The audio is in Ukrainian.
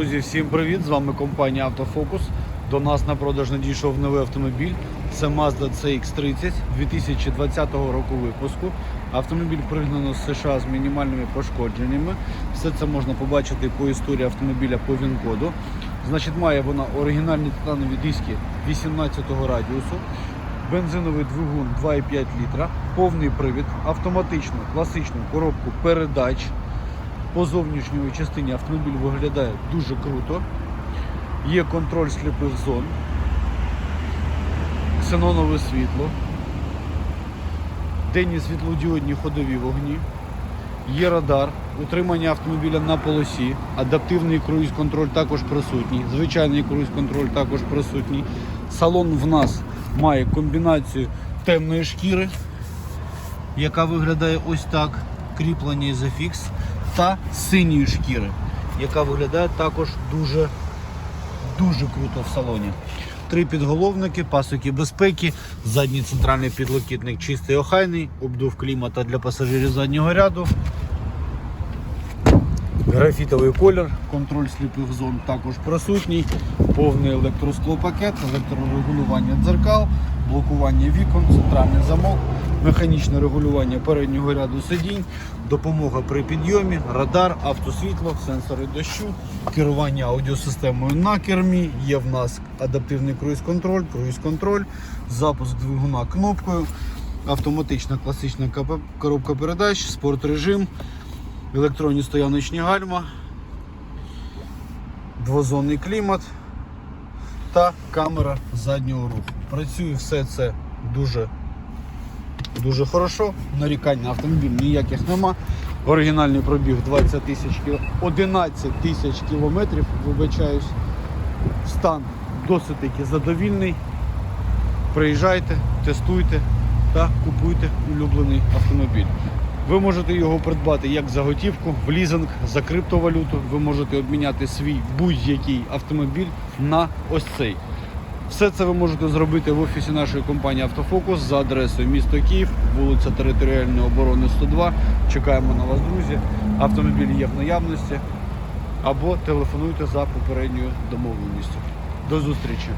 Друзі, всім привіт! З вами компанія Автофокус. До нас на продаж надійшов новий автомобіль. Це Mazda CX-30 2020 року випуску. Автомобіль пригнано з США з мінімальними пошкодженнями. Все це можна побачити по історії автомобіля по ВІН-коду. Значить, має вона оригінальні титанові диски 18-го радіусу, бензиновий двигун 2,5 літра, повний привід, автоматичну класичну коробку передач. По зовнішньої частині автомобіль виглядає дуже круто. Є контроль сліпих зон, ксенонове світло, денні світлодіодні ходові вогні, є радар, утримання автомобіля на полосі, адаптивний круїз-контроль також присутній, звичайний круїз-контроль також присутній. Салон в нас має комбінацію темної шкіри, яка виглядає ось так, кріплення ізофікс, та синьої шкіри, яка виглядає також дуже, дуже круто в салоні. Три підголовники, пасоки безпеки, задній центральний підлокітник чистий охайний, обдув клімата для пасажирів заднього ряду. Графітовий колір, контроль сліпих зон також присутній, повний електросклопакет, електрорегулювання дзеркал, блокування вікон, центральний замок, механічне регулювання переднього ряду сидінь, допомога при підйомі, радар, автосвітло, сенсори дощу, керування аудіосистемою на кермі. Є в нас адаптивний круїз-контроль, круїз-контроль, запуск двигуна кнопкою, автоматична класична коробка передач, спорт режим електронні стояночні гальма, двозонний клімат та камера заднього руху. Працює все це дуже дуже хорошо. Нарікань на автомобіль ніяких нема. Оригінальний пробіг 20 тисяч кіл... 11 тисяч кілометрів, вибачаюсь. Стан досить таки задовільний. Приїжджайте, тестуйте та купуйте улюблений автомобіль. Ви можете його придбати як за готівку, в лізинг, за криптовалюту. Ви можете обміняти свій будь-який автомобіль на ось цей. Все це ви можете зробити в офісі нашої компанії Автофокус за адресою місто Київ, вулиця Територіальної оборони 102. Чекаємо на вас, друзі. Автомобіль є в наявності. Або телефонуйте за попередньою домовленістю. До зустрічі!